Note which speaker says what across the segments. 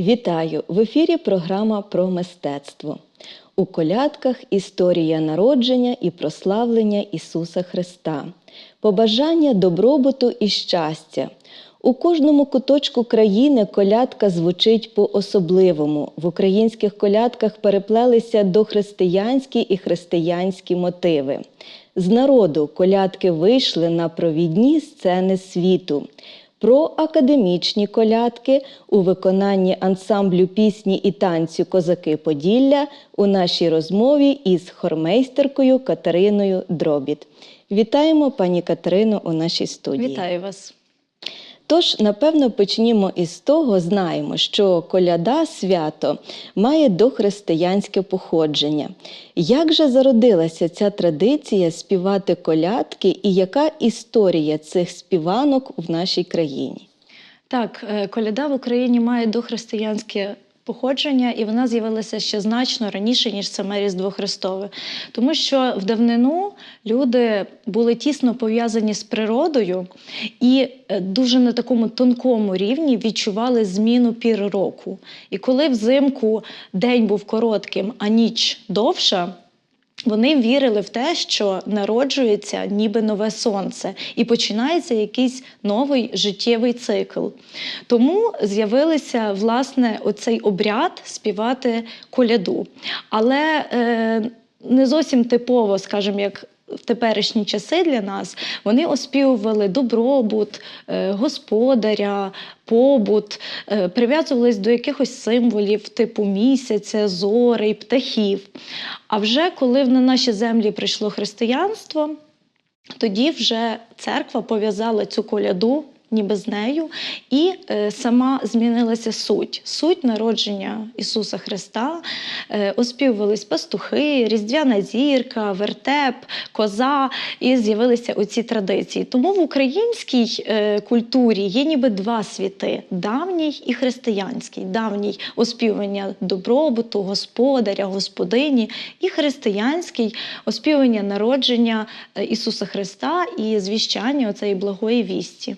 Speaker 1: Вітаю! В ефірі програма про мистецтво. У колядках історія народження і прославлення Ісуса Христа, побажання добробуту і щастя. У кожному куточку країни колядка звучить по-особливому. В українських колядках переплелися дохристиянські і християнські мотиви. З народу колядки вийшли на провідні сцени світу. Про академічні колядки у виконанні ансамблю пісні і танцю Козаки Поділля у нашій розмові із хормейстеркою Катериною Дробіт. Вітаємо пані Катерину у нашій студії.
Speaker 2: Вітаю вас.
Speaker 1: Тож, напевно, почнімо із того, знаємо, що коляда свято має дохристиянське походження. Як же зародилася ця традиція співати колядки і яка історія цих співанок в нашій країні?
Speaker 2: Так, е, коляда в Україні має дохристиянське походження, і вона з'явилася ще значно раніше, ніж саме Різдво Христове. Тому що в давнину люди були тісно пов'язані з природою і е, дуже на такому тонкому рівні відчували зміну пір року. І коли взимку день був коротким, а ніч довша. Вони вірили в те, що народжується ніби нове сонце, і починається якийсь новий життєвий цикл. Тому з'явилися власне оцей обряд співати коляду. Але е, не зовсім типово, скажімо, як в теперішні часи для нас вони оспівували добробут, е, господаря, побут, е, прив'язувались до якихось символів типу місяця, зори, птахів. А вже коли на наші землі прийшло християнство, тоді вже церква пов'язала цю коляду. Ніби з нею, і е, сама змінилася суть. Суть народження Ісуса Христа, е, оспівувались пастухи, різдвяна зірка, вертеп, коза, і з'явилися оці традиції. Тому в українській е, культурі є ніби два світи: давній і християнський. Давній оспівування добробуту, господаря, господині, і християнський оспівування народження Ісуса Христа і звіщання оцеї благої вісті.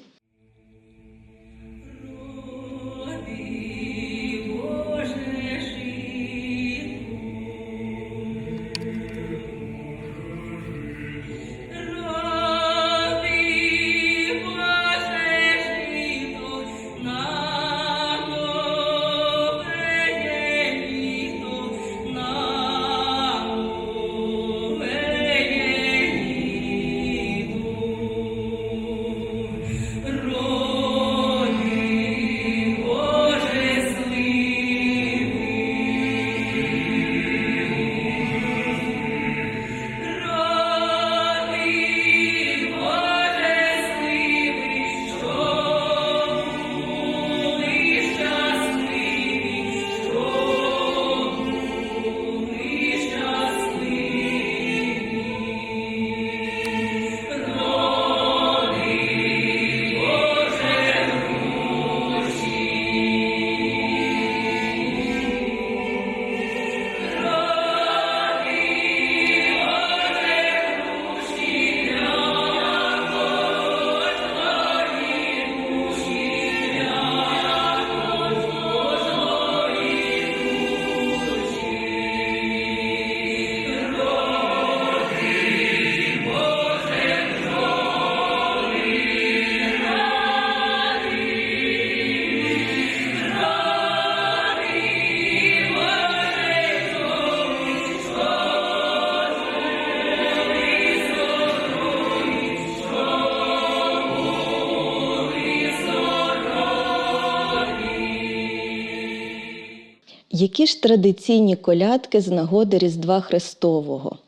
Speaker 1: Які ж традиційні колядки з нагоди Різдва Христового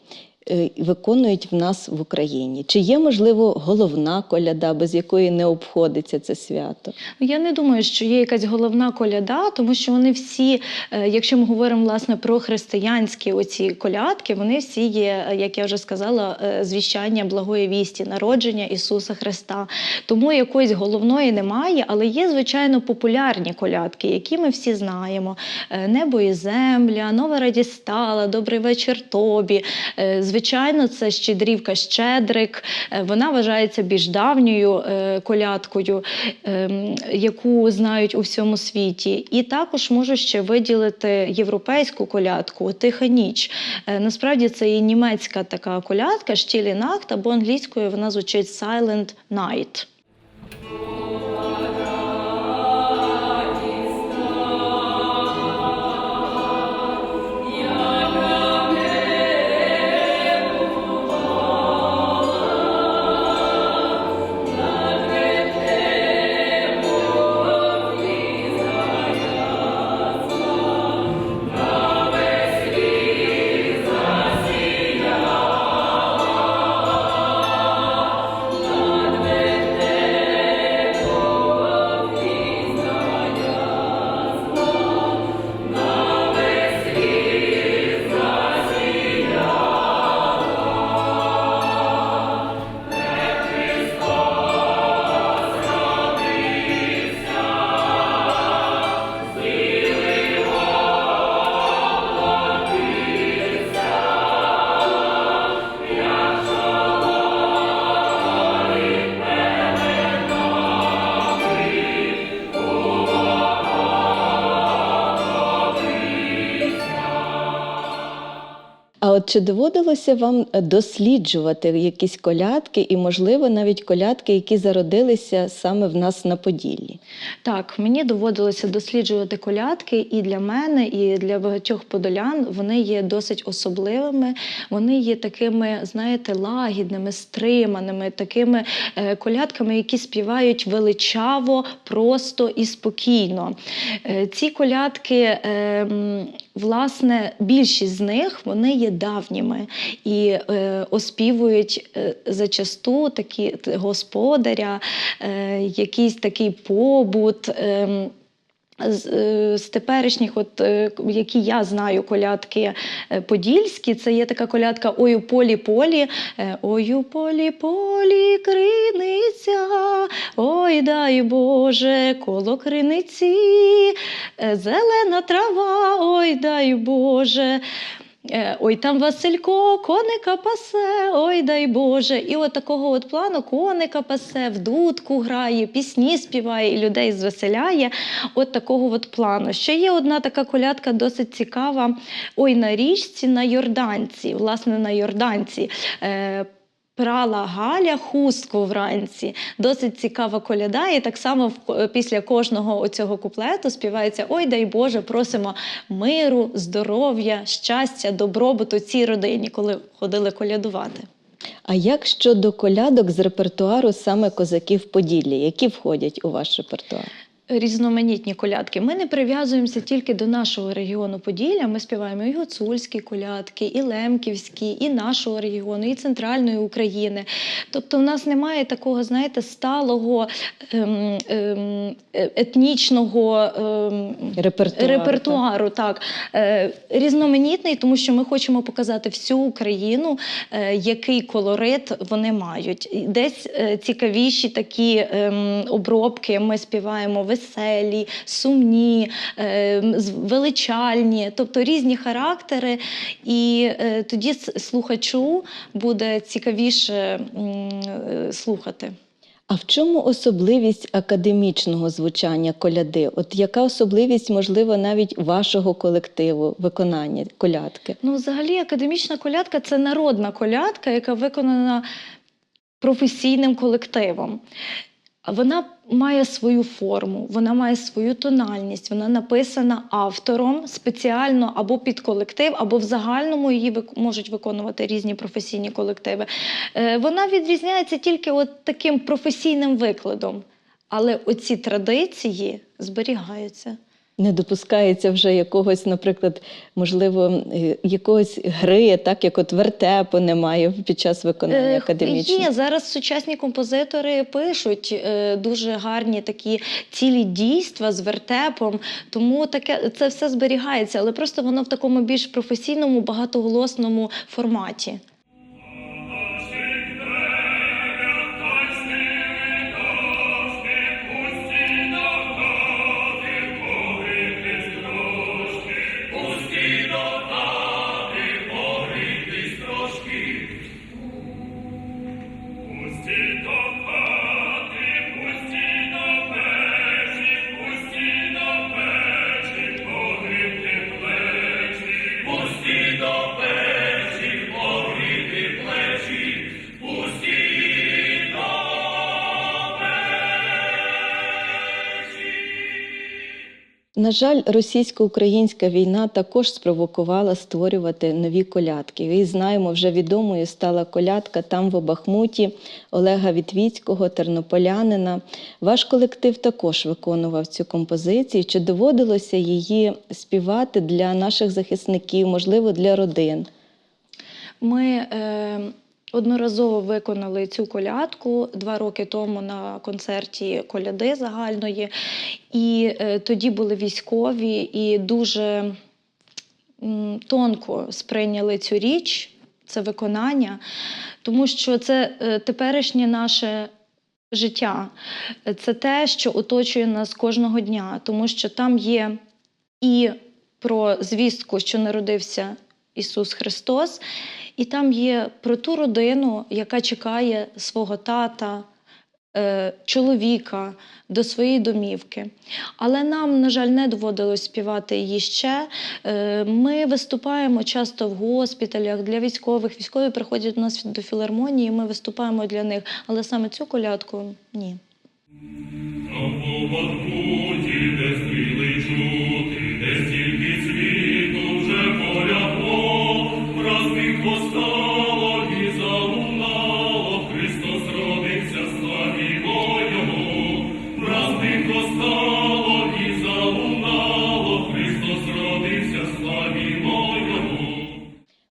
Speaker 1: виконують в нас в Україні? Чи є, можливо, головна коляда, без якої не обходиться це свято?
Speaker 2: Ну, Я не думаю, що є якась головна коляда, тому що вони всі, е, якщо ми говоримо власне про християнські оці колядки, вони всі є, е, як я вже сказала, е, звіщання благої вісті, народження Ісуса Христа. Тому якоїсь головної немає, але є, звичайно, популярні колядки, які ми всі знаємо: Е, Небо і земля, Нова радість стала, Добрий вечір тобі. Е, звичайно, це щедрівка Щедрик. Е, Вона вважається більш давньою е, колядкою, ем, яку знають у всьому світі. І також можу ще виділити європейську колядку Тиха ніч. Е, Насправді це і німецька така колядка Штілі або англійською вона звучить Silent Night.
Speaker 1: От чи доводилося вам е, досліджувати якісь колядки і, можливо, навіть колядки, які зародилися саме в нас на Поділлі?
Speaker 2: Так, мені доводилося досліджувати колядки, і для мене, і для багатьох подолян вони є досить особливими. Вони є такими, знаєте, лагідними, стриманими, такими е, колядками, які співають величаво, просто і спокійно. Е, ці колядки, е, власне, більшість з них вони є давніми і е, оспівують е, зачасту такі господаря, е, якийсь такий побут. ем, з, е, з теперішніх, от, е, які я знаю колядки е, подільські, це є така колядка Ой у полі полі, е, ой у полі полі криниця, ой дай Боже, коло криниці, зелена трава, ой дай Боже. Е, Ой, там Василько, коника пасе, ой дай Боже. І от такого от плану коника пасе, в дудку грає, пісні співає і людей звеселяє. От такого от плану. Ще є одна така колядка досить цікава. Ой, на річці, на Йорданці, власне, на Йорданці. Е, Прала Галя хустку вранці. Досить цікава коляда. І так само в- після кожного оцього куплету співається Ой, дай Боже, просимо миру, здоров'я, щастя, добробуту цій родині, коли ходили колядувати.
Speaker 1: А як щодо колядок з репертуару саме козаків Поділля, які входять у ваш репертуар?
Speaker 2: Різноманітні колядки. Ми не прив'язуємося тільки до нашого регіону Поділля. Ми співаємо і гуцульські колядки, і лемківські, і нашого регіону, і центральної України. Тобто, в нас немає такого, знаєте, сталого ем, ем, етнічного ем,
Speaker 1: Репертуар,
Speaker 2: репертуару. Так. Е, різноманітний, тому що ми хочемо показати всю Україну, е, який колорит вони мають. Десь е, цікавіші такі ем, обробки ми співаємо веселі, сумні, ем, величальні, тобто різні характери. І е, тоді слухачу буде цікавіше е, слухати.
Speaker 1: А в чому особливість академічного звучання коляди? От яка особливість, можливо, навіть вашого колективу виконання колядки?
Speaker 2: Ну, взагалі, академічна колядка це народна колядка, яка виконана професійним колективом. Вона має свою форму, вона має свою тональність, вона написана автором спеціально або під колектив, або в загальному її можуть виконувати різні професійні колективи. Е, Вона відрізняється тільки от таким професійним викладом. Але оці традиції зберігаються.
Speaker 1: Не допускається вже якогось, наприклад, можливо, е, якогось гри, так як от вертепу немає під час виконання
Speaker 2: Е,
Speaker 1: академічного.
Speaker 2: Є зараз сучасні композитори пишуть е, дуже гарні такі цілі дійства з вертепом, тому таке це все зберігається, але просто воно в такому більш професійному, багатоголосному форматі.
Speaker 1: На жаль, російсько-українська війна також спровокувала створювати нові колядки. І знаємо, вже відомою стала колядка там в Бахмуті Олега Вітвіцького, тернополянина. Ваш колектив також виконував цю композицію. Чи доводилося її співати для наших захисників, можливо, для родин?
Speaker 2: Ми е, одноразово виконали цю колядку два роки тому на концерті коляди загальної. І е, тоді були військові і дуже тонко сприйняли цю річ, це виконання, тому що це е, теперішнє наше. Життя це те, що оточує нас кожного дня, тому що там є і про звістку, що народився Ісус Христос, і там є про ту родину, яка чекає свого тата, е, чоловіка до своєї домівки. Але нам, на жаль, не доводилось співати її ще. Е, Ми виступаємо часто в госпіталях для військових. Військові приходять до нас до філармонії, ми виступаємо для них. Але саме цю колядку ні.
Speaker 3: Там по Бахмуті, де стріли чути,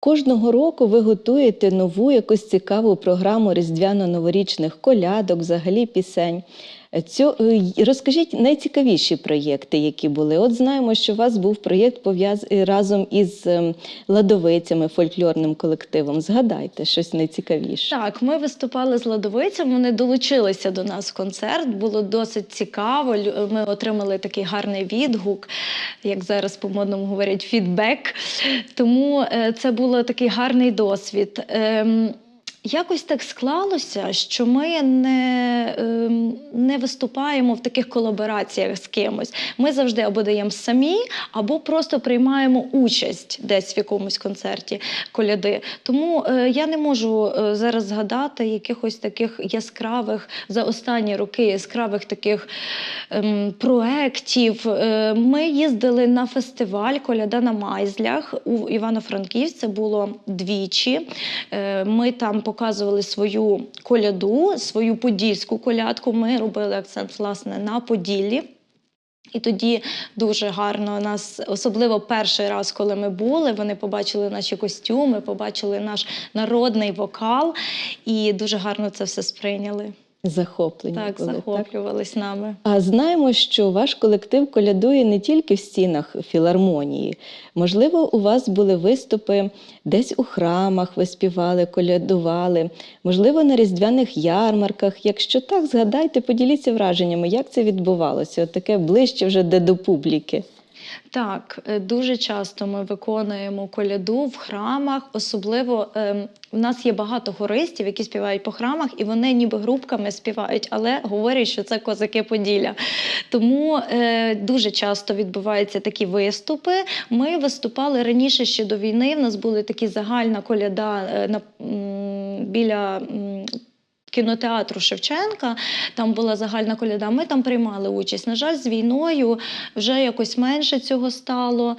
Speaker 1: Кожного року ви готуєте нову якусь цікаву програму різдвяно-новорічних колядок, взагалі пісень. Цю, е, розкажіть найцікавіші проєкти, які були. От знаємо, що у вас був проєкт пов'яз... е, разом із ем, ладовицями, фольклорним колективом. Згадайте щось найцікавіше.
Speaker 2: Так, ми виступали з ладовицями, вони долучилися до нас в концерт. Було досить цікаво. Ми отримали такий гарний відгук, як зараз по-модному говорять, фідбек. Тому е, це був такий гарний досвід. Якось так склалося, що ми не, ем, не виступаємо в таких колабораціях з кимось. Ми завжди або даємо самі, або просто приймаємо участь десь в якомусь концерті коляди. Тому е, я не можу е, зараз згадати якихось таких яскравих за останні роки яскравих таких ем, проєктів. Е, ми їздили на фестиваль Коляда на Майзлях у Івано-Франківськ. Було двічі. Ми там показували свою коляду, свою подільську колядку. Ми робили акцент власне на Поділлі. І тоді дуже гарно нас, особливо перший раз, коли ми були, вони побачили наші костюми, побачили наш народний вокал, і дуже гарно це все сприйняли.
Speaker 1: Захоплені
Speaker 2: Так,
Speaker 1: були, так?
Speaker 2: нами.
Speaker 1: А знаємо, що ваш колектив колядує не тільки в стінах філармонії. Можливо, у вас були виступи десь у храмах, ви співали, колядували, можливо, на різдвяних ярмарках. Якщо так, згадайте, поділіться враженнями, як це відбувалося, От таке ближче вже де до публіки.
Speaker 2: Так, е, дуже часто ми виконуємо коляду в храмах. Особливо ем, в нас є багато хористів, які співають по храмах, і вони ніби групками співають, але говорять, що це козаки Поділля. Тому е, дуже часто відбуваються такі виступи. Ми виступали раніше ще до війни. В нас були такі загальна коляда е, на, біля. Кінотеатру Шевченка, там була загальна коляда. Ми там приймали участь. На жаль, з війною вже якось менше цього стало.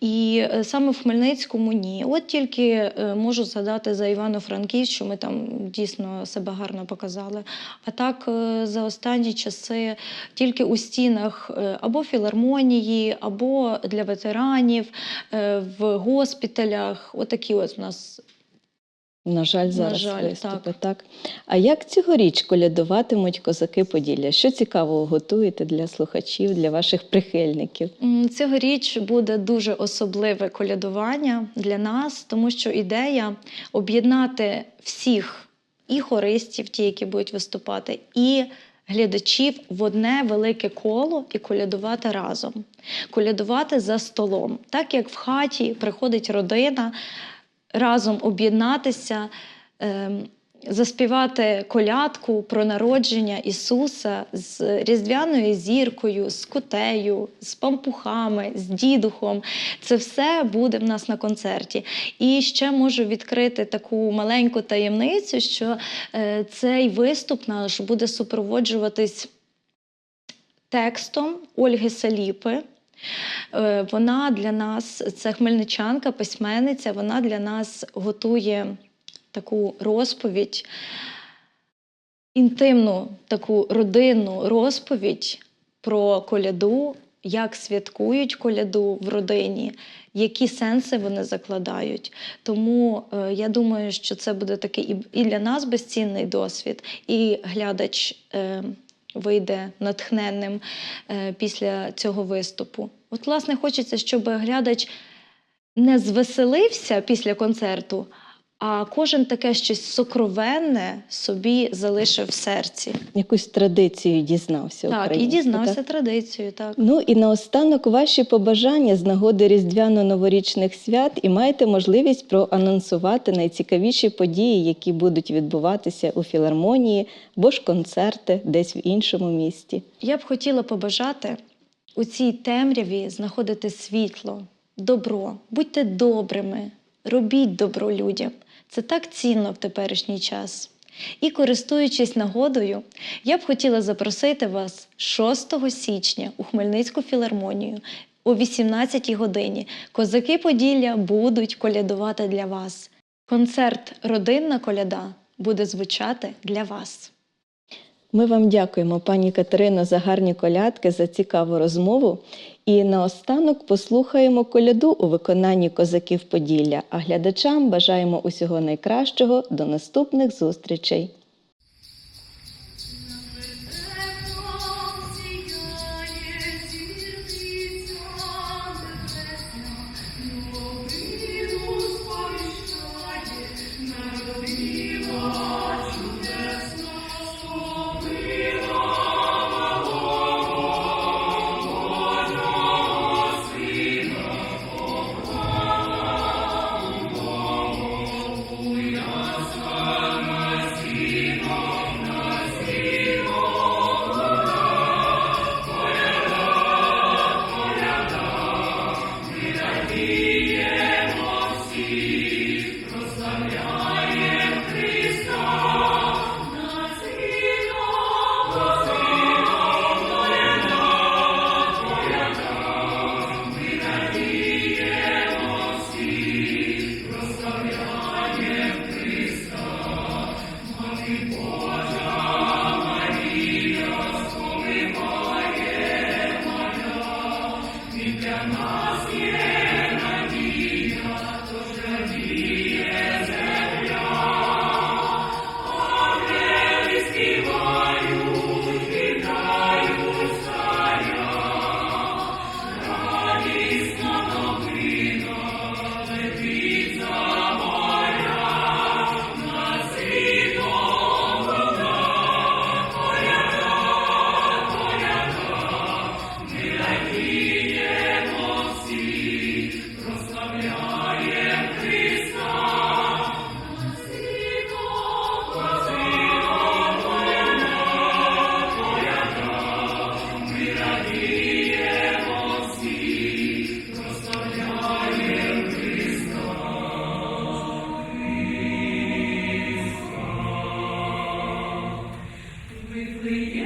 Speaker 2: І е, саме в Хмельницькому ні. От тільки е, можу згадати за Івано-Франківськ, що ми там дійсно себе гарно показали. А так е, за останні часи тільки у стінах або філармонії, або для ветеранів, в госпіталях. Отакі от у нас
Speaker 1: На жаль, зараз
Speaker 2: жаль,
Speaker 1: виступи.
Speaker 2: так.
Speaker 1: Так. А як цьогоріч колядуватимуть козаки Поділля? Що цікавого готуєте для слухачів, для ваших прихильників?
Speaker 2: Цьогоріч буде дуже особливе колядування для нас, тому що ідея об'єднати всіх і хористів, ті, які будуть виступати, і глядачів в одне велике коло і колядувати разом, колядувати за столом, так як в хаті приходить родина, разом об'єднатися. ем, заспівати колядку про народження Ісуса з різдвяною зіркою, з кутею, з пампухами, з дідухом. Це все буде в нас на концерті. І ще можу відкрити таку маленьку таємницю, що е, цей виступ наш буде супроводжуватись текстом Ольги Саліпи. Е, Вона для нас, це хмельничанка, письменниця, вона для нас готує таку розповідь, інтимну таку родинну розповідь про коляду, як святкують коляду в родині, які сенси вони закладають. Тому е, я думаю, що це буде такий і, для нас безцінний досвід, і глядач е, вийде натхненним е, після цього виступу. От, власне, хочеться, щоб глядач не звеселився після концерту, а кожен таке щось сокровенне собі залишив в серці.
Speaker 1: Якусь традицію дізнався.
Speaker 2: Так, і дізнався
Speaker 1: так?
Speaker 2: традицію. Так.
Speaker 1: Ну і наостанок ваші побажання з нагоди різдвяно-новорічних свят і маєте можливість проанонсувати найцікавіші події, які будуть відбуватися у філармонії або ж концерти десь в іншому місті.
Speaker 2: Я б хотіла побажати у цій темряві знаходити світло, добро, будьте добрими, робіть добро людям. Це так цінно в теперішній час. І користуючись нагодою, я б хотіла запросити вас 6 січня у Хмельницьку філармонію о 18 годині. Козаки Поділля будуть колядувати для вас. Концерт Родинна коляда буде звучати для вас.
Speaker 1: Ми вам дякуємо, пані Катерино, за гарні колядки, за цікаву розмову. І наостанок послухаємо коляду у виконанні козаків Поділля. А глядачам бажаємо усього найкращого. До наступних зустрічей.
Speaker 3: the